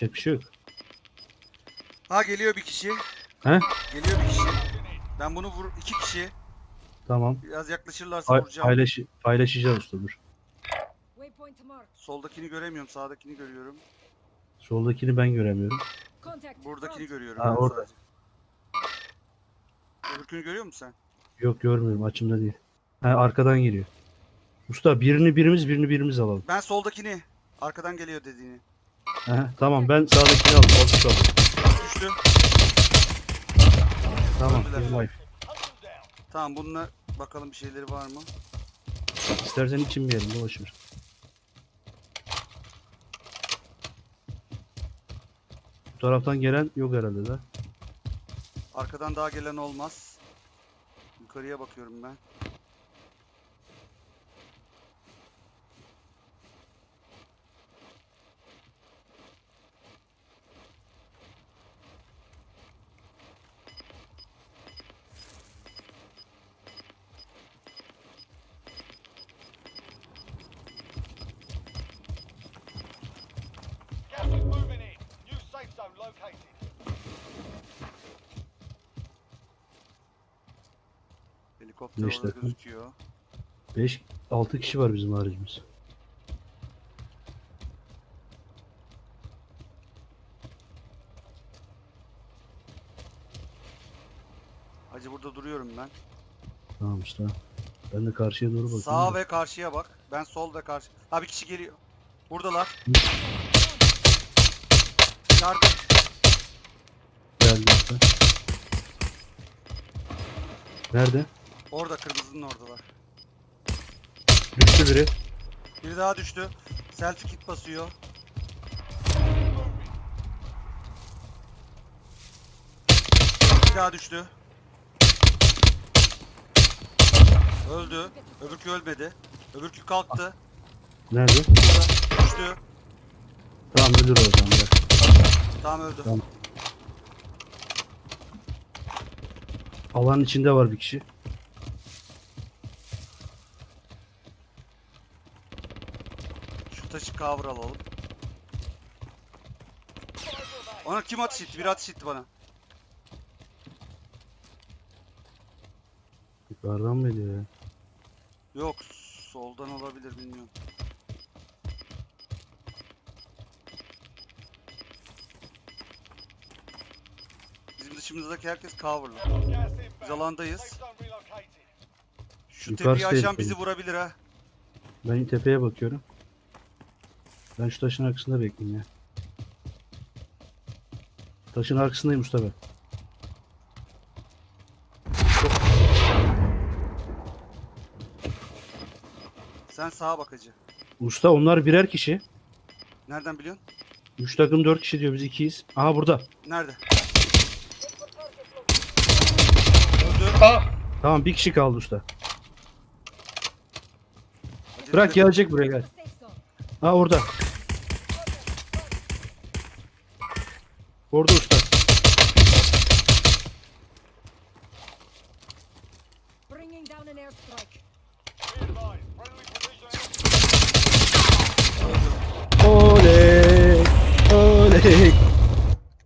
Yapacak bir şey yok. Ha geliyor bir kişi. He? Geliyor bir kişi. Ben bunu vur iki kişi. Tamam. Biraz yaklaşırlarsa Pay- vuracağım. paylaş paylaşacağız usta dur. Waypoint marked. Soldakini göremiyorum, sağdakini görüyorum. Soldakini ben göremiyorum. Contact. Buradakini front. görüyorum. Ha, ben orada. sadece. Öbürkünü görüyor musun sen? Yok görmüyorum açımda değil. Ha arkadan geliyor. Usta birini birimiz birini birimiz alalım. Ben soldakini. Arkadan geliyor dediğini. Aha, tamam ben sağdakini aldım. Bozuk aldım. Düştü. Tamam. Öldüler. Tamam bununla bakalım bir şeyleri var mı? İstersen için bir yerim dolaşır. Bu taraftan gelen yok herhalde de. Arkadan daha gelen olmaz. Yukarıya bakıyorum ben. Located. Helikopter Beş orada dakika. gözüküyor. 5 6 kişi var bizim haricimiz. Hacı burada duruyorum ben. Tamam usta. Ben de karşıya doğru bakıyorum. Sağ da. ve karşıya bak. Ben sol ve karşı. Ha bir kişi geliyor. Buradalar. Yardım. Usta. Nerede? Orada kırmızının oradalar. Düştü biri. Biri daha düştü. Selfie kit basıyor. Bir daha düştü. Öldü. Öbürkü ölmedi. Öbürkü kalktı. Nerede? Burada. Düştü. Tamam ölür o zaman. gel. Tamam öldü. Tamam. Alanın içinde var bir kişi. Şu taşı cover alalım. Ona kim atış etti? Bir atış etti bana. Yukarıdan mı ediyor ya? Yok. Soldan olabilir bilmiyorum. Bizim dışımızdaki herkes coverlı. Biz alandayız. Şu Yukarısı tepeyi tehlikeli. bizi vurabilir ha. Ben tepeye bakıyorum. Ben şu taşın arkasında bekleyeyim ya. Taşın arkasındayım usta ben. Sen sağa bak hacı. Usta onlar birer kişi. Nereden biliyorsun? 3 takım 4 kişi diyor biz ikiyiz. Aha burada. Nerede? Öldü. Tamam bir kişi kaldı usta. Bırak gelecek buraya gel. Ha orada. Orada usta. Oley. Oley.